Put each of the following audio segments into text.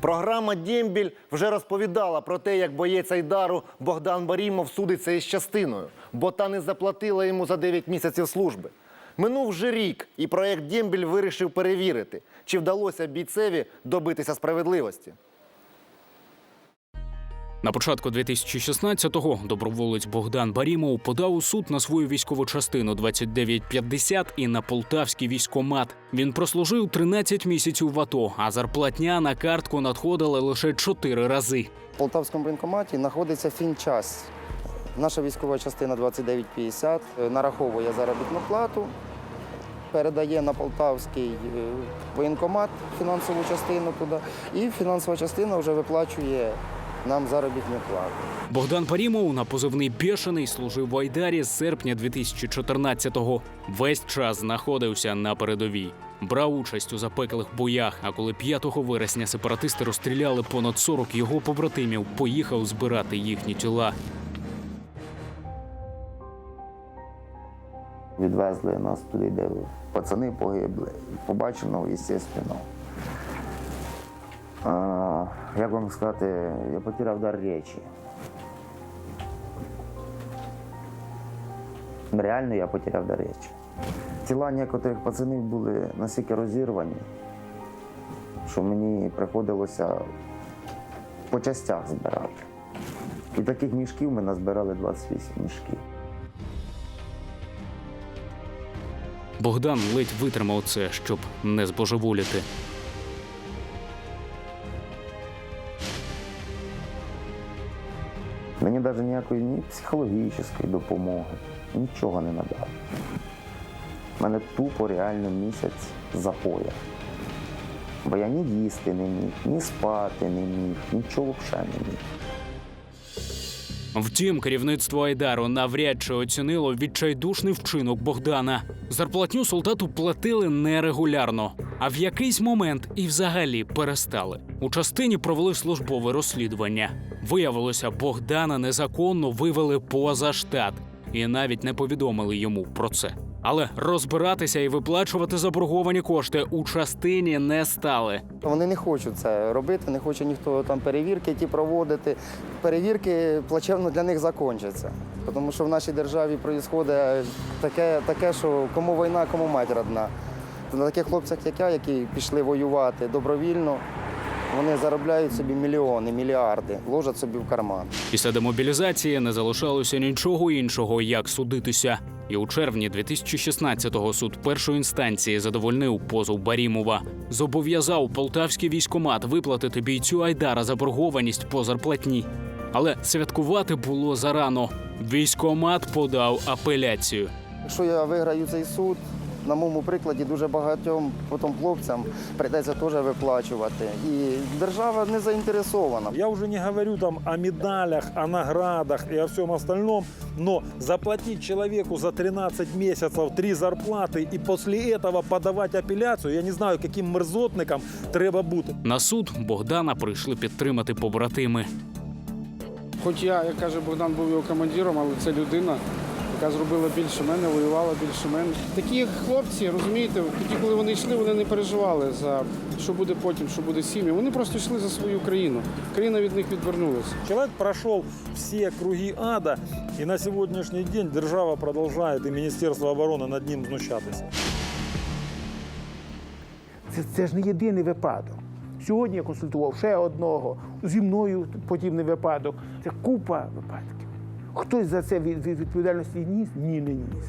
Програма Дємбіль вже розповідала про те, як боєць Айдару Богдан Барімов судиться із частиною, бо та не заплатила йому за 9 місяців служби. Минув вже рік, і проект Дємбіль вирішив перевірити, чи вдалося бійцеві добитися справедливості. На початку 2016-го доброволець Богдан Барімов подав у суд на свою військову частину 2950 і на полтавський військомат. Він прослужив 13 місяців в АТО, а зарплатня на картку надходила лише 4 рази. В Полтавському воєнкоматі знаходиться фінчас. Наша військова частина 2950 е, нараховує заробітну плату, передає на Полтавський е, воєнкомат фінансову частину туди, і фінансова частина вже виплачує нам заробітну плату. Богдан Барімов на позивний Бешений служив в Айдарі з серпня 2014-го. Весь час знаходився на передовій. Брав участь у запеклих боях. А коли 5 вересня сепаратисти розстріляли понад 40 його побратимів, поїхав збирати їхні тіла. Відвезли нас туди, де пацани погибли. Побачив, ну, звісно. Як вам сказати, я потеряв дар речі. Реально я потеряв дар речі. Тіла некоторих пацанів були настільки розірвані, що мені приходилося по частях збирати. І таких мішків ми назбирали 28 мішків. Богдан ледь витримав це, щоб не збожеволіти. Мені навіть ніякої ні психологічної допомоги, нічого не надав. У мене тупо реально місяць запоя. Бо я ні їсти не міг, ні спати не міг, нічого взагалі не міг. Втім, керівництво Айдару навряд чи оцінило відчайдушний вчинок Богдана. Зарплатню солдату платили нерегулярно, а в якийсь момент і взагалі перестали. У частині провели службове розслідування. Виявилося, Богдана незаконно вивели поза штат і навіть не повідомили йому про це. Але розбиратися і виплачувати заборговані кошти у частині не стали. Вони не хочуть це робити, не хоче ніхто там перевірки ті проводити. Перевірки плачевно для них закінчаться. Тому що в нашій державі відбувається таке, таке, що кому війна, кому мать родна. На таких хлопцях, як я, які пішли воювати добровільно, вони заробляють собі мільйони, мільярди, ложать собі в карман. Після демобілізації не залишалося нічого іншого, як судитися. І у червні 2016-го суд першої інстанції задовольнив позов Барімова. Зобов'язав полтавський військомат виплатити бійцю Айдара заборгованість по зарплатні. Але святкувати було зарано. Військомат подав апеляцію. Якщо я виграю цей суд, на моєму прикладі дуже багатьом потім хлопцям прийдеться теж виплачувати. І держава не заінтересована. Я уже не говорю там о медалях, о наградах и о всем остальном, но заплатить человеку за 13 месяцев три зарплаты и после этого подавать апелляцию, я не знаю, каким мерзотникам треба бути. На суд Богдана прийшли підтримати побратими. Хоч я, як каже Богдан, був його командиром, але це людина, яка зробила більше мене, воювала більше мене. Такі хлопці, розумієте, тоді, коли вони йшли, вони не переживали за що буде потім, що буде з сім'ю. Вони просто йшли за свою країну. Країна від них відвернулася. Человек прошел все круги ада, и на сегодняшний день держава продолжает, и Министерство обороны над ним знущатися. Це, це ж не єдиний випадок. Сьогодні я консультував ще одного, зі мною подібний випадок. Це купа випадків. Хтось за це від, від відповідальності ніс? Ні, не ніс.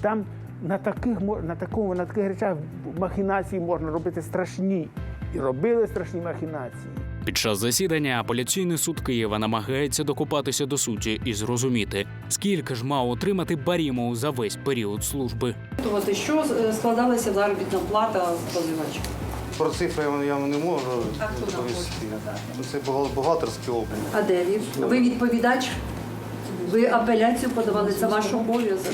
Там на таких, на такому, на таких речах махінації можна робити страшні. І робили страшні махінації. Під час засідання апеляційний суд Києва намагається докопатися до суті і зрозуміти, скільки ж мав отримати Барімов за весь період служби. Тобто, що е, складалася заробітна плата позивача? Про цифри я вам не можу А хто нам відповісти. Це бухгал- бухгалтерський облік. А де він? Ви відповідач? Ви апеляцію подавали, це ваш обов'язок.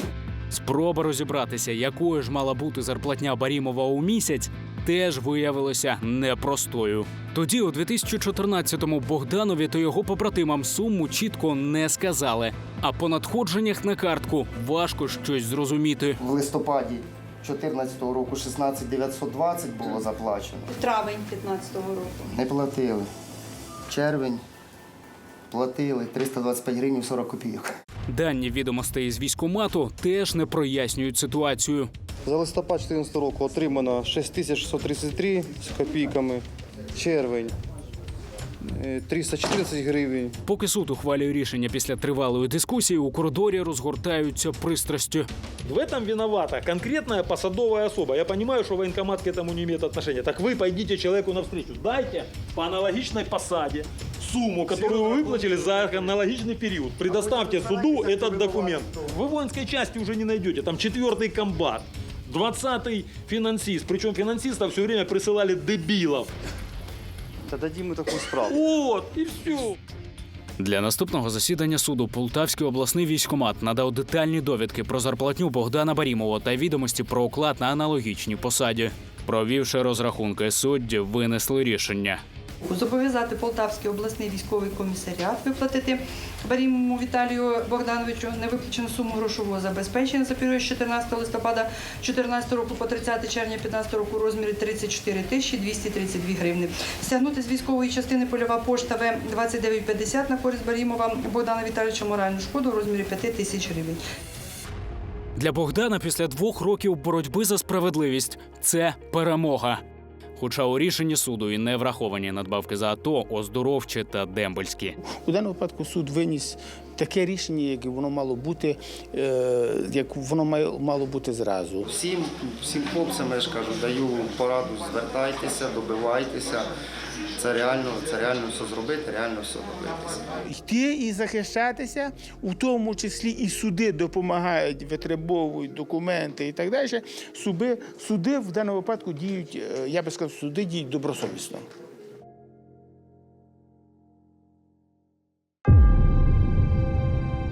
Спроба розібратися, якою ж мала бути зарплатня Барімова у місяць, теж виявилася непростою. Тоді, у 2014-му, Богданові та його побратимам суму чітко не сказали. А по надходженнях на картку важко щось зрозуміти. В листопаді 2014 року 16 920 було заплачено. В Травень 15-го року. Не платили. Червень платили 325 гривень 40 копійок. Дані відомостей з військомату теж не прояснюють ситуацію. За листопад 2014 року отримано 6633 з копійками. Червень е, 314 гривень. Поки суд ухвалює рішення після тривалої дискусії, у коридорі розгортаються пристрасті. В этом виновата конкретная посадовая особа. Я понимаю, что военкомат к этому не имеет отношения. Так вы пойдите человеку навстречу. Дайте по аналогичной посаде сумму, которую вы выплатили за аналогичный период. Предоставьте суду этот документ. Вы в воинской части уже не найдете. Там четвертый комбат. 20-й финансист. Причем финансистов все время присылали дебилов. Та дадім ми таку справу. Вот, и все. Для наступного засідання суду Полтавський обласний військомат надав детальні довідки про зарплатню Богдана Барімова та відомості про оклад на аналогічній посаді. Провівши розрахунки, судді винесли рішення. Зобов'язати Полтавський обласний військовий комісаріат виплатити Барімову Віталію Богдановичу невиплачену суму грошового забезпечення за період з 14 листопада 2014 року по 30 червня 2015 року у розмірі 34 тисячі 232 гривни. Стягнути з військової частини польова пошта В 2950 на користь Барімова Богдана Віталійовича моральну шкоду у розмірі 5 тисяч гривень. Для Богдана після двох років боротьби за справедливість це перемога. Хоча у рішенні суду і не враховані надбавки за АТО, оздоровчі та дембельські. У даному випадку суд виніс таке рішення, яке воно мало бути, е, як воно мало бути зразу. Всім, всім хлопцям, я ж кажу, даю пораду, звертайтеся, добивайтеся. Це реально, це реально все зробити, реально все добитися. Йти і захищатися, у тому числі і суди допомагають, витребовують документи і так далі. Суди, суди в даному випадку діють, е, я би сказав, суди діють добросовісно.